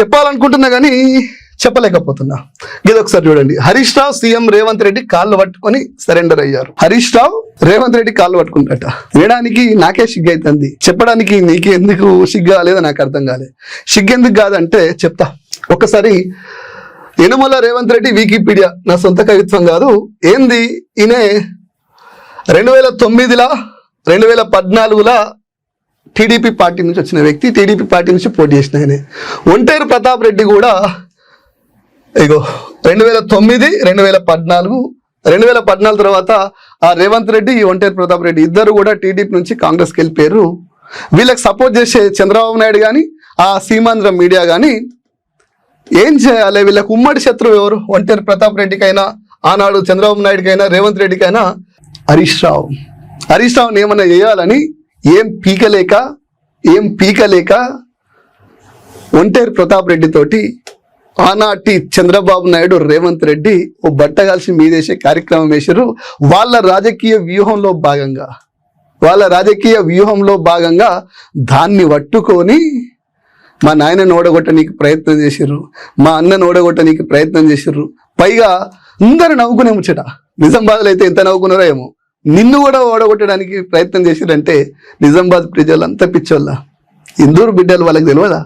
చెప్పాలనుకుంటున్నా కానీ చెప్పలేకపోతున్నా. ఇది ఒకసారి చూడండి. హరీష్ రావు సీఎం రేవంత్ రెడ్డి కాళ్ళు పట్టుకొని సరెండర్ అయ్యారు. హరీష్ రావు రేవంత్ రెడ్డి కాళ్ళు పట్టుకుంటాట. వినడానికి నాకే సిగ్గు అవుతుంది చెప్పడానికి నీకే ఎందుకు సిగ్గు కాలేదో నాకు అర్థం కాలేదు సిగ్గు ఎందుకు కాదంటే చెప్తా. ఒకసారి యనమల రేవంత్ రెడ్డి వికీపీడియా. నా సొంత కవిత్వం కాదు. ఏంది? ఈయన రెండు వేల తొమ్మిదిలా రెండు వేల పద్నాలుగులా టీడీపీ పార్టీ నుంచి వచ్చిన వ్యక్తి టీడీపీ పార్టీ నుంచి పోటీ చేసిన ఆయనే. ఒంటేరు ప్రతాప్ రెడ్డి కూడా ఇగో రెండు వేల తొమ్మిది రెండు వేల పద్నాలుగు రెండు వేల పద్నాలుగు తర్వాత ఆ రేవంత్ రెడ్డి ఈ ఒంటేరు ప్రతాప్ రెడ్డి ఇద్దరు కూడా టీడీపీ నుంచి కాంగ్రెస్కి వెళ్ళిపోయారు. వీళ్ళకి సపోర్ట్ చేసే చంద్రబాబు నాయుడు కానీ ఆ సీమాంధ్ర మీడియా కానీ ఏం చేయాలి? వీళ్ళకి ఉమ్మడి శత్రువు ఎవరు? ఒంటేరు ప్రతాప్ రెడ్డికైనా ఆనాడు చంద్రబాబు నాయుడుకైనా రేవంత్ రెడ్డికైనా హరీష్ రావు. హరీష్ రావుని ఏమైనా చేయాలని ఏం పీకలేక ఏం పీకలేక ఒంటేరు ప్రతాప్ రెడ్డితోటి ఆనాటి చంద్రబాబు నాయుడు రేవంత్ రెడ్డి ఓ బట్ట కలిసి మీదేసే కార్యక్రమం వేశారు వాళ్ళ రాజకీయ వ్యూహంలో భాగంగా వాళ్ళ రాజకీయ వ్యూహంలో భాగంగా దాన్ని పట్టుకొని మా నాయనని ఓడగొట్టడానికి ప్రయత్నం చేసిర్రు. మా అన్నని ఓడగొట్టడానికి ప్రయత్నం చేసిర్రు. పైగా అందరు నవ్వుకునే ముచ్చట. నిజామాబాద్లో అయితే ఎంత నవ్వుకున్నారో ఏమో. నిన్ను కూడా ఓడగొట్టడానికి ప్రయత్నం చేసిరంటే నిజామాబాద్ ప్రజలంతా అంత పిచ్చోళ్ళ. ఇందూరు బిడ్డలు వాళ్ళకి తెలియదా